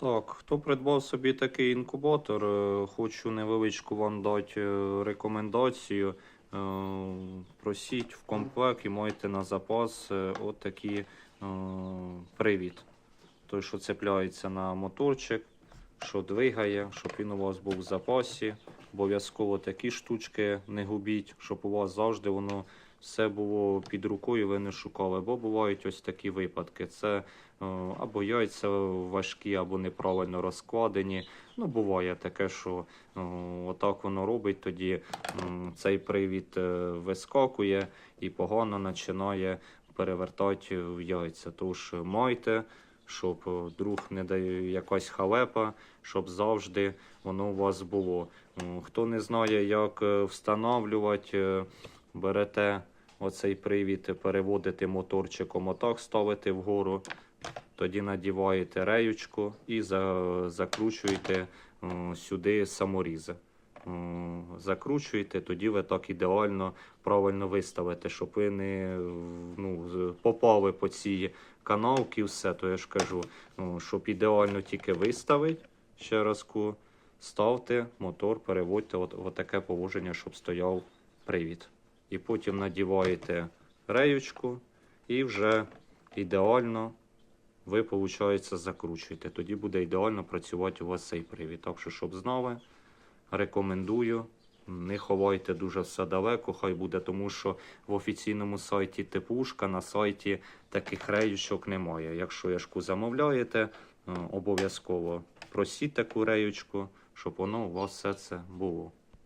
Так, хто придбав собі такий інкубатор, е, хочу невеличку вам дати е, рекомендацію. Е, Просіть в комплект і маєте на запас от такий е, привід. Той, що цепляється на моторчик, що двигає, щоб він у вас був в запасі. Обов'язково такі штучки не губіть, щоб у вас завжди воно все було під рукою, ви не шукали. Бо бувають ось такі випадки. Це е, або яйця важкі, або неправильно розкладені. Ну, буває таке, що е, отак воно робить, тоді цей привід е, вискакує і погано починає перевертати в яйця. Тож майте, щоб друг не дає якась халепа, щоб завжди воно у вас було. Хто не знає, як встановлювати, берете оцей привід, переводите моторчиком, отак ставите вгору. Тоді надіваєте реючку і закручуєте сюди саморізи. Закручуєте, тоді ви так ідеально правильно виставите, щоб ви не ну, попали по цій канавці, все, то я ж кажу, щоб ідеально тільки виставити, ще разку, ставте мотор, переводьте от, от таке положення, щоб стояв привід. І потім надіваєте реючку і вже ідеально ви, виходить, закручуєте. Тоді буде ідеально працювати у вас цей привід. Так що, щоб знали, рекомендую. Не ховайте дуже все далеко, хай буде, тому що в офіційному сайті Типушка на сайті таких реючок немає. Якщо яшку замовляєте, е, обов'язково просіть таку реючку, щоб воно у вас все це було.